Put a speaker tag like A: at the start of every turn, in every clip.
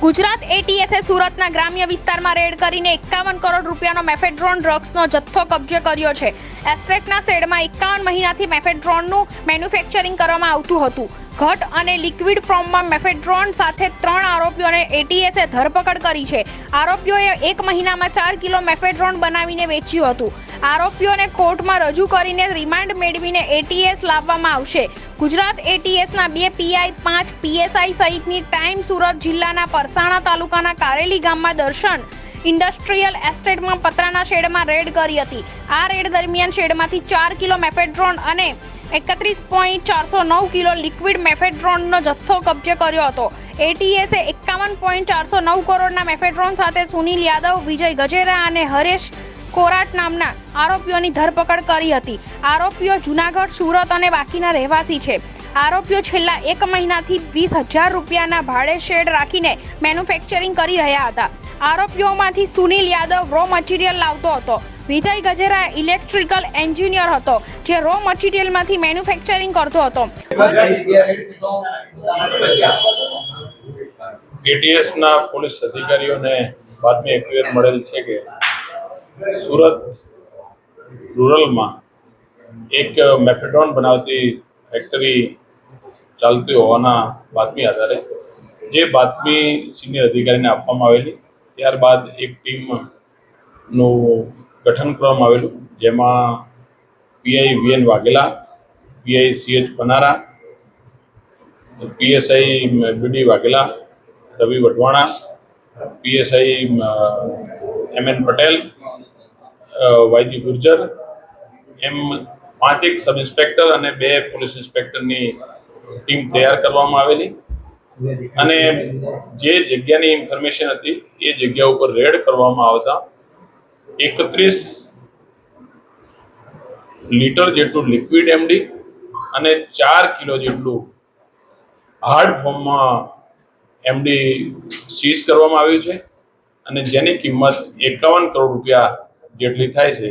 A: ગુજરાત એટીએસે સુરતના ગ્રામ્ય વિસ્તારમાં રેડ કરીને એકાવન કરોડ રૂપિયાનો મેફેડ્રોન ડ્રગ્સનો જથ્થો કબજે કર્યો છે. એસ્ટ્રેટના શેડમાં એકાવન મહિનાથી મેફેડ્રોનનું મેન્યુફેક્ચરિંગ કરવામાં આવતું હતું. ઘટ અને લિક્વિડ ફોર્મમાં મેફેડ્રોન સાથે ત્રણ આરોપીઓને એટીએસે ધરપકડ કરી છે. આરોપીઓએ એક મહિનામાં ચાર કિલો મેફેડ્રોન બનાવીને વેચ્યું હતું. આરોપીઓને કોર્ટમાં રજૂ કરીને રિમાન્ડ મેળવીને એટીએસ લાવવામાં આવશે. ગુજરાત એટીએસના બે પીઆઈ પાંચ પીએસઆઈ સહિતની ટાઈમ સુરત જિલ્લાના પરસાણા તાલુકાના કારેલી ગામમાં દર્શન ઇન્ડસ્ટ્રીયલ એસ્ટેટમાં પતરાના શેડમાં રેડ કરી હતી. આ રેડ દરમિયાન શેડમાંથી ચાર કિલો મેફેડ્રોન અને એકત્રીસ પોઈન્ટ ચારસો નવ કિલો લિક્વિડ મેફેડ્રોનનો જથ્થો કબજે કર્યો હતો. એટીએસે એકાવન પોઈન્ટ ચારસો નવ કરોડના મેફેડ્રોન સાથે સુનિલ યાદવ, વિજય ગજેરા અને હરેશ કોરાટ નામના આરોપીઓની ધરપકડ કરી હતી. આરોપીઓ જુનાગઢ, સુરત અને બાકીના રહેવાસી છે. આરોપીઓ છેલ્લા એક મહિનાથી વીસ હજાર રૂપિયાના ભાડે શેડ રાખીને મેન્યુફેક્ચરિંગ કરી રહ્યા હતા. આરોપીઓમાંથી સુનિલ યાદવ રો મટીરિયલ લાવતો હતો. વિજય ગજેરા ઇલેક્ટ્રિકલ એન્જિનિયર હતો, જે રો મટીરિયલમાંથી મેન્યુફેક્ચરિંગ કરતો હતો.
B: એટીએસના પોલીસ અધિકારીઓને બાતમી એક્યુએર મળેલ છે કે સુરત રૂરલમાં એક મેફેડોન બનાવતી ફેક્ટરી ચાલતી હોવાના બાતમી આધારે જે બાતમી સિનિયર અધિકારીને આપવામાં આવેલી, ત્યારબાદ એક ટીમનું ગઠન કરવામાં આવેલું, જેમાં PI VN Vaghela, PI CH Panara, PSI BD Vaghela, Ravi Vadhwana, PSI M N Patel YG Gurjar, એમ પાંચેક સબ ઇન્સ્પેક્ટર અને બે પોલીસ ઇન્સ્પેક્ટરની ટીમ તૈયાર કરવામાં આવેલી. અને જે જગ્યાની ઇન્ફોર્મેશન હતી, એ જગ્યા ઉપર રેડ કરવામાં આવતા એકત્રીસ લીટર જેટલું લિક્વિડ એમડી અને ચાર કિલો જેટલું હાર્ડ ફોર્મમાં એમડી સીઝ કરવામાં આવ્યું છે. અને જેની કિંમત એકાવન કરોડ રૂપિયા જેટલી થાય છે.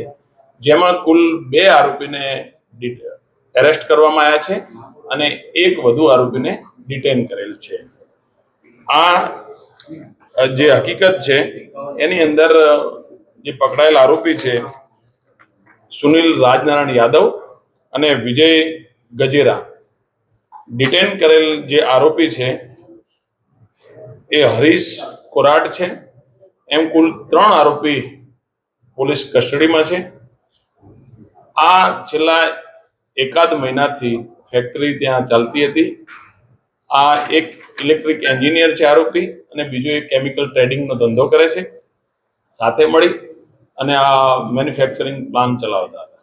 B: જેમાં કુલ બે આરોપીને એરેસ્ટ કરવામાં આવ્યા છે. અને એક વધુ આરોપીને ડિટેન કરેલ છે. આ જે હકીકત છે, એની અંદર જે પકડાયેલ આરોપી છે, સુનિલ રાજનારાયણ યાદવ અને વિજય ગજેરા. ડિટેન કરેલ જે આરોપી છે, એ હરીશ કોરાટ છે. એમ કુલ ત્રણ આરોપી પોલીસ કસ્ટડીમાં છે. આ છેલ્લા એકાદ મહિનાથી ફેક્ટરી ત્યાં ચાલતી હતી. આ એક ઇલેક્ટ્રિક એન્જિનિયર છે આરોપી અને બીજો એક કેમિકલ ટ્રેડિંગનો ધંધો કરે છે. સાથે મળી અને આ મેન્યુફેક્ચરિંગ પ્લાન ચલાવતા હતા.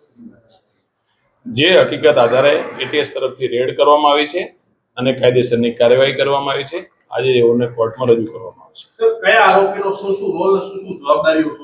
B: જે હકીકત આધારે એટીએસ તરફથી રેડ કરવામાં આવી છે અને કાયદેસરની કાર્યવાહી કરવામાં આવી છે. આજે એઓને કોર્ટમાં રજૂ કરવામાં આવશે.
C: કયા આરોપીનો શું શું શું શું જવાબદારીઓ